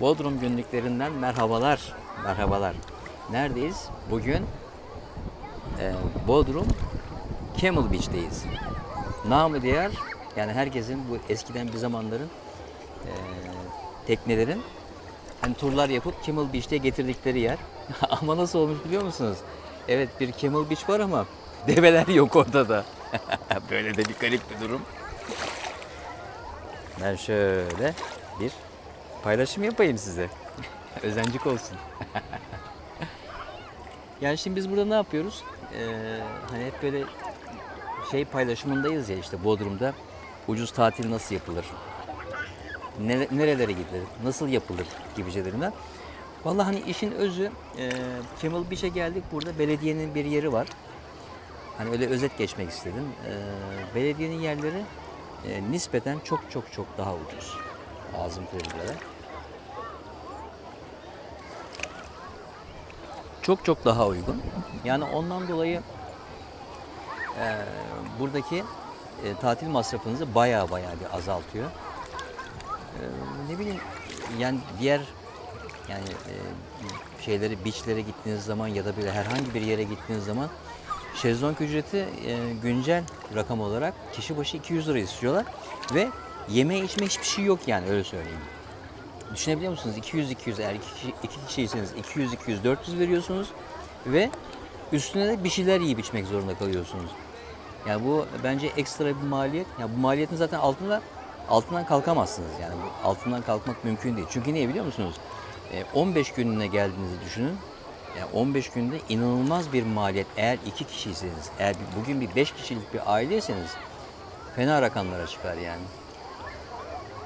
Bodrum günlüklerinden merhabalar. Merhabalar. Neredeyiz? Bugün e, Bodrum Camel Beach'teyiz. Namı diğer yani herkesin bu eskiden bir zamanların e, teknelerin hani turlar yapıp Camel Beach'te getirdikleri yer. ama nasıl olmuş biliyor musunuz? Evet bir Camel Beach var ama develer yok ortada. Böyle de bir garip bir durum. Ben şöyle bir paylaşım yapayım size. Özencik olsun. yani şimdi biz burada ne yapıyoruz? Ee, hani hep böyle şey paylaşımındayız ya işte Bodrum'da ucuz tatil nasıl yapılır? Nere- nerelere gidilir? Nasıl yapılır gibi şeylerinden. Vallahi hani işin özü e, Kemal Beach'e geldik. Burada belediyenin bir yeri var. Hani öyle özet geçmek istedim. Ee, belediyenin yerleri e, nispeten çok çok çok daha ucuz. Ağzım kırıldı. Çok çok daha uygun. Yani ondan dolayı e, buradaki e, tatil masrafınızı baya baya bir azaltıyor. E, ne bileyim yani diğer yani e, şeyleri beachlere gittiğiniz zaman ya da böyle herhangi bir yere gittiğiniz zaman şezlong ücreti e, güncel rakam olarak kişi başı 200 lira istiyorlar ve yeme içme hiçbir şey yok yani öyle söyleyeyim. Düşünebiliyor musunuz? 200 200 eğer iki, iki kişiyseniz 200 200 400 veriyorsunuz ve üstüne de bir şeyler yiyip içmek zorunda kalıyorsunuz. Yani bu bence ekstra bir maliyet. Ya bu maliyetin zaten altında altından kalkamazsınız yani. Altından kalkmak mümkün değil. Çünkü niye biliyor musunuz? E, 15 gününe geldiğinizi düşünün. Yani 15 günde inanılmaz bir maliyet. Eğer iki kişiyseniz, eğer bugün bir 5 kişilik bir aileyseniz fena rakamlara çıkar yani.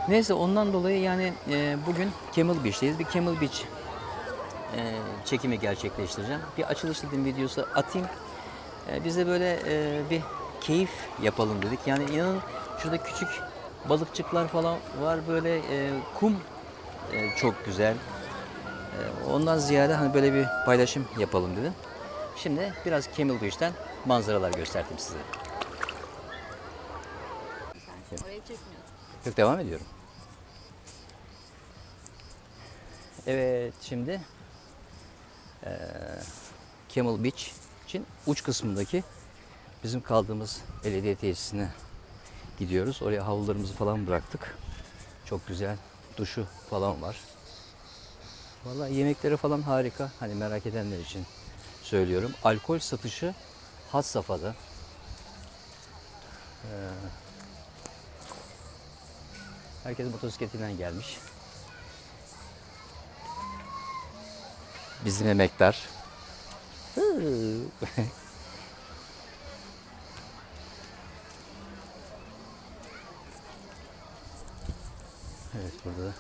Neyse ondan dolayı yani e, bugün Camel Beach'teyiz. Bir Camel Beach e, çekimi gerçekleştireceğim. Bir açılış dedim videosu atayım. E, biz de böyle e, bir keyif yapalım dedik. Yani inanın şurada küçük balıkçıklar falan var böyle e, kum e, çok güzel. E, ondan ziyade hani böyle bir paylaşım yapalım dedim. Şimdi biraz Camel Beach'ten manzaralar gösterdim size. Orayı çekmiyorsun. Yok devam ediyorum. Evet şimdi eee Camel Beach için uç kısmındaki bizim kaldığımız belediye tesisine gidiyoruz. Oraya havlularımızı falan bıraktık. Çok güzel duşu falan var. Vallahi yemekleri falan harika. Hani merak edenler için söylüyorum. Alkol satışı had safhada. Herkes motosikletinden gelmiş. Bizim emektar. evet burada da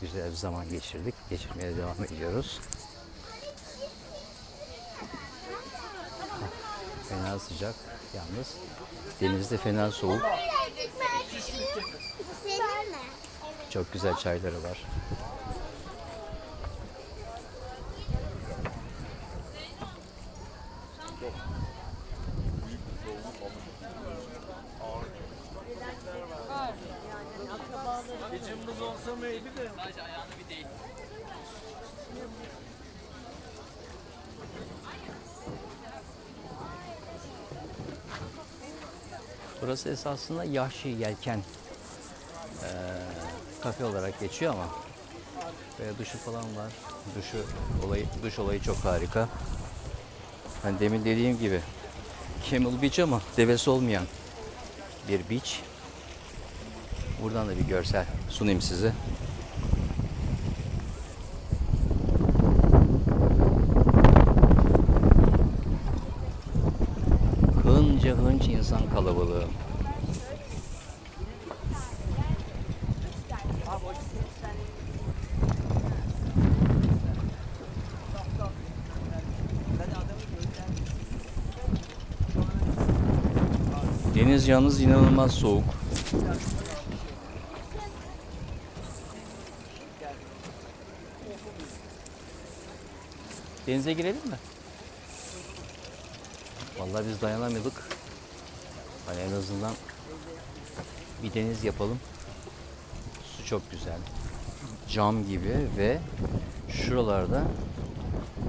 güzel bir zaman geçirdik. Geçirmeye devam ediyoruz. Fena sıcak yalnız. Denizde fena soğuk. Çok güzel çayları var. Burası esasında Yahşi Yelken kafe olarak geçiyor ama ve duşu falan var. Duşu olayı duş olayı çok harika. Ben demin dediğim gibi Camel Beach ama devesi olmayan bir beach. Buradan da bir görsel sunayım size. Hınca hınç insan kalabalığı. Deniz yalnız inanılmaz soğuk. Denize girelim mi? Vallahi biz dayanamadık. Hani en azından bir deniz yapalım. Su çok güzel. cam gibi ve şuralarda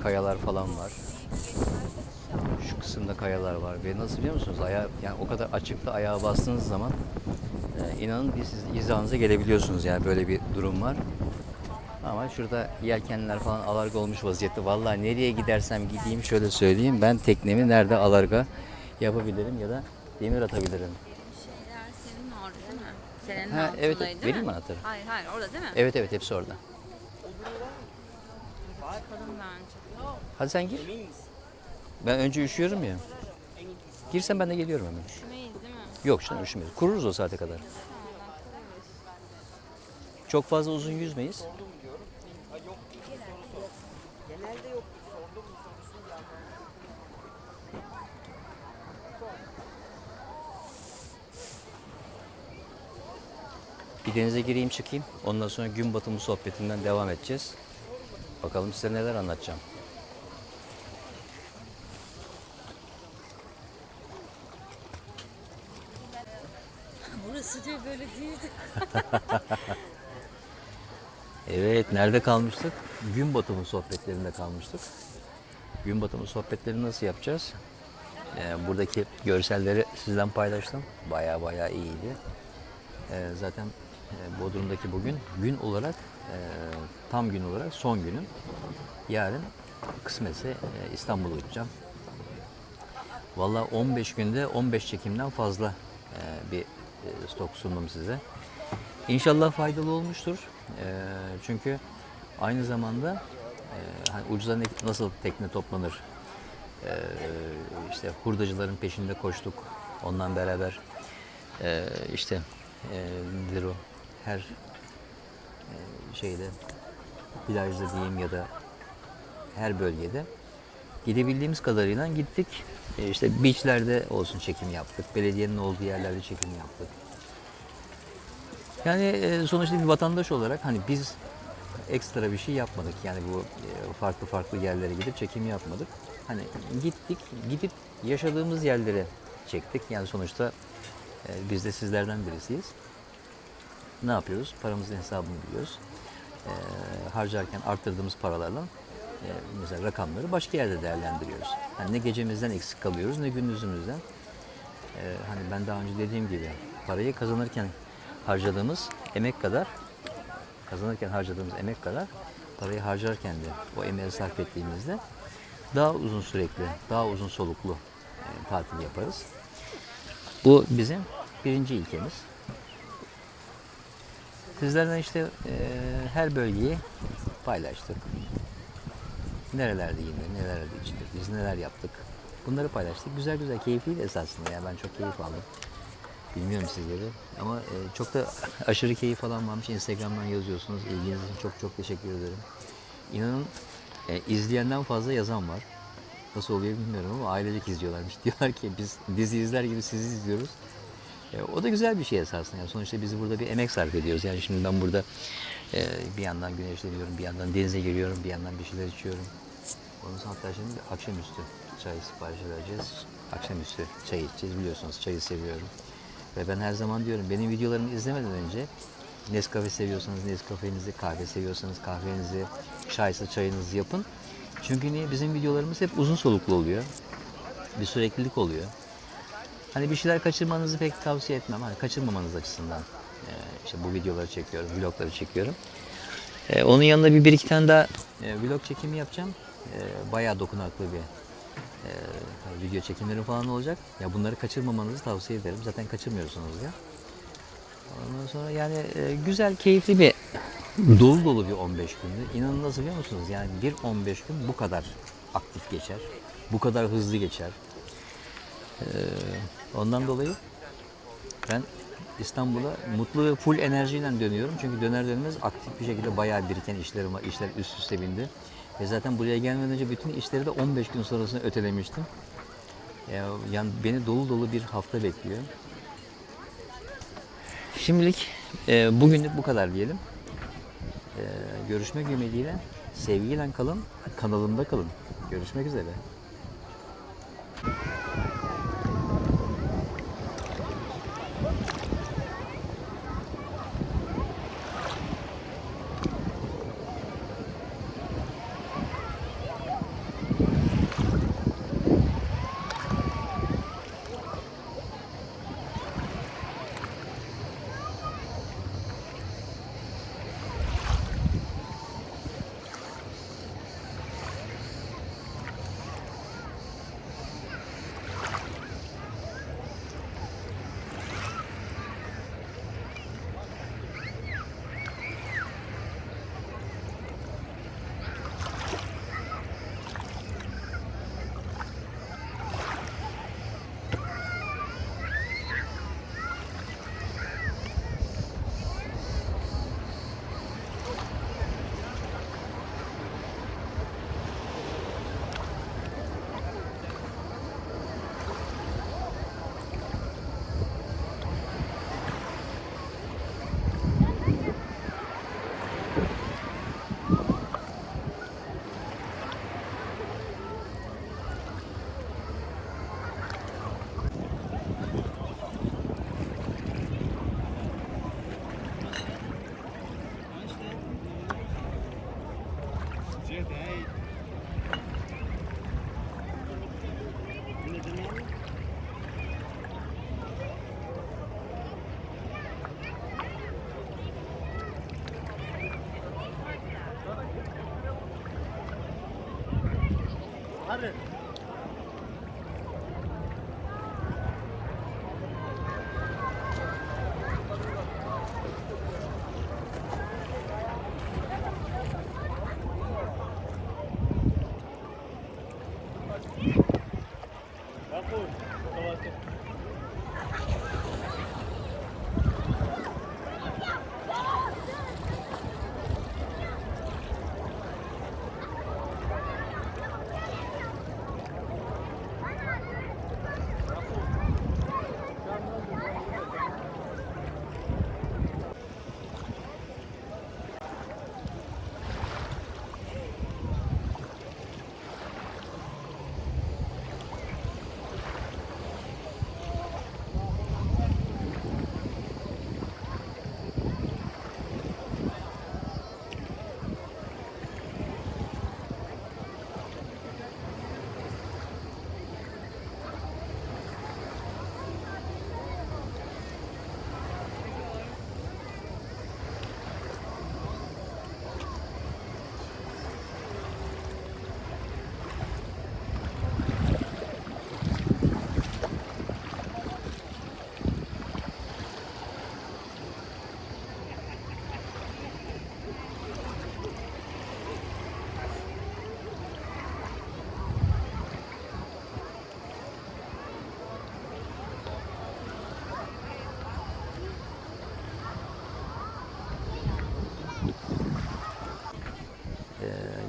kayalar falan var. Şu kısımda kayalar var ve nasıl biliyor musunuz? Aya, yani o kadar açıkta ayağa bastığınız zaman e, inanın bir siz hizanıza gelebiliyorsunuz yani böyle bir durum var. Ama şurada yelkenler falan alarga olmuş vaziyette. Vallahi nereye gidersem gideyim şöyle söyleyeyim. Ben teknemi nerede alarga yapabilirim ya da demir atabilirim. Şeyler senin orada değil mi? Senin Ha, evet, değil vereyim mi? mi anahtarı? Hayır hayır orada değil mi? Evet evet hepsi orada. Bakalım bence. Hadi sen gir. Ben önce üşüyorum ya. Girsen ben de geliyorum hemen. Üşümeyiz değil mi? Yok canım üşümeyiz. Kururuz o saate kadar. Çok fazla uzun yüzmeyiz. Bir denize gireyim çıkayım. Ondan sonra gün batımı sohbetinden devam edeceğiz. Bakalım size neler anlatacağım. Burası diyor böyle değildi. Evet, nerede kalmıştık? Gün batımı sohbetlerinde kalmıştık. Gün batımı sohbetleri nasıl yapacağız? Ee, buradaki görselleri sizden paylaştım. Baya baya iyiydi. Ee, zaten e, Bodrum'daki bugün gün olarak, e, tam gün olarak son günüm. Yarın kısmetse e, İstanbul'a uçacağım. Valla 15 günde 15 çekimden fazla e, bir stok sundum size. İnşallah faydalı olmuştur. E, çünkü aynı zamanda e, hani ucuza nasıl tekne toplanır? E, işte hurdacıların peşinde koştuk. Ondan beraber e, işte e, nedir o? Her e, şeyde plajda diyeyim ya da her bölgede gidebildiğimiz kadarıyla gittik. E, işte beachlerde olsun çekim yaptık. Belediyenin olduğu yerlerde çekim yaptık. Yani e, sonuçta bir vatandaş olarak hani biz ekstra bir şey yapmadık. Yani bu e, farklı farklı yerlere gidip çekim yapmadık. Hani gittik, gidip yaşadığımız yerlere çektik. Yani sonuçta e, biz de sizlerden birisiyiz. Ne yapıyoruz? Paramızın hesabını biliyoruz. Harcarken arttırdığımız paralarla e, mesela rakamları başka yerde değerlendiriyoruz. Hani ne gecemizden eksik kalıyoruz ne gündüzümüzden. Ee, hani ben daha önce dediğim gibi parayı kazanırken harcadığımız emek kadar kazanırken harcadığımız emek kadar parayı harcarken de o emeği sarf ettiğimizde daha uzun sürekli, daha uzun soluklu e, tatil yaparız. Bu bizim birinci ilkemiz. Sizlerden işte e, her bölgeyi paylaştık. Nerelerde yenir, nelerde içilir, biz neler yaptık. Bunları paylaştık. Güzel güzel, keyifliydi esasında. Yani ben çok keyif aldım. Bilmiyorum sizleri ama e, çok da aşırı keyif alan varmış. Instagram'dan yazıyorsunuz. İlginiz için çok çok teşekkür ederim. İnanın e, izleyenden fazla yazan var. Nasıl oluyor bilmiyorum ama ailecek izliyorlarmış. Diyorlar ki biz dizi izler gibi sizi izliyoruz. E, o da güzel bir şey esasında. Yani sonuçta biz burada bir emek sarf ediyoruz. Yani şimdi ben burada e, bir yandan güneşleniyorum, bir yandan denize giriyorum, bir yandan bir şeyler içiyorum. Ondan sonra şimdi akşamüstü çay siparişi vereceğiz. Akşamüstü çay içeceğiz. Biliyorsunuz çayı seviyorum. Ve ben her zaman diyorum benim videolarımı izlemeden önce Nescafe seviyorsanız Nescafe'nizi, kahve seviyorsanız kahvenizi, çaysa çayınızı yapın. Çünkü niye? Bizim videolarımız hep uzun soluklu oluyor. Bir süreklilik oluyor. Hani bir şeyler kaçırmanızı pek tavsiye etmem. Hani kaçırmamanız açısından e, işte bu videoları çekiyorum, vlogları çekiyorum. E, onun yanında bir, bir iki tane daha e, vlog çekimi yapacağım. E, bayağı dokunaklı bir e, video çekimleri falan olacak. Ya bunları kaçırmamanızı tavsiye ederim. Zaten kaçırmıyorsunuz ya. Ondan sonra yani e, güzel, keyifli bir dolu dolu bir 15 gündü. İnanın nasıl biliyor musunuz? Yani bir 15 gün bu kadar aktif geçer. Bu kadar hızlı geçer. Ee, ondan dolayı ben İstanbul'a mutlu ve full enerjiyle dönüyorum. Çünkü döner dönmez aktif bir şekilde bayağı biriken işlerim var. İşler üst üste bindi. Ve zaten buraya gelmeden önce bütün işleri de 15 gün sonrasında ötelemiştim. Ya, yani beni dolu dolu bir hafta bekliyor. Şimdilik e, bugünlük bu kadar diyelim. E, görüşmek ümidiyle sevgiyle kalın, kanalımda kalın. Görüşmek üzere.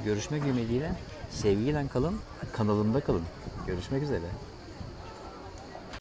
Görüşmek ümidiyle sevgiyle kalın, kanalımda kalın. Görüşmek üzere.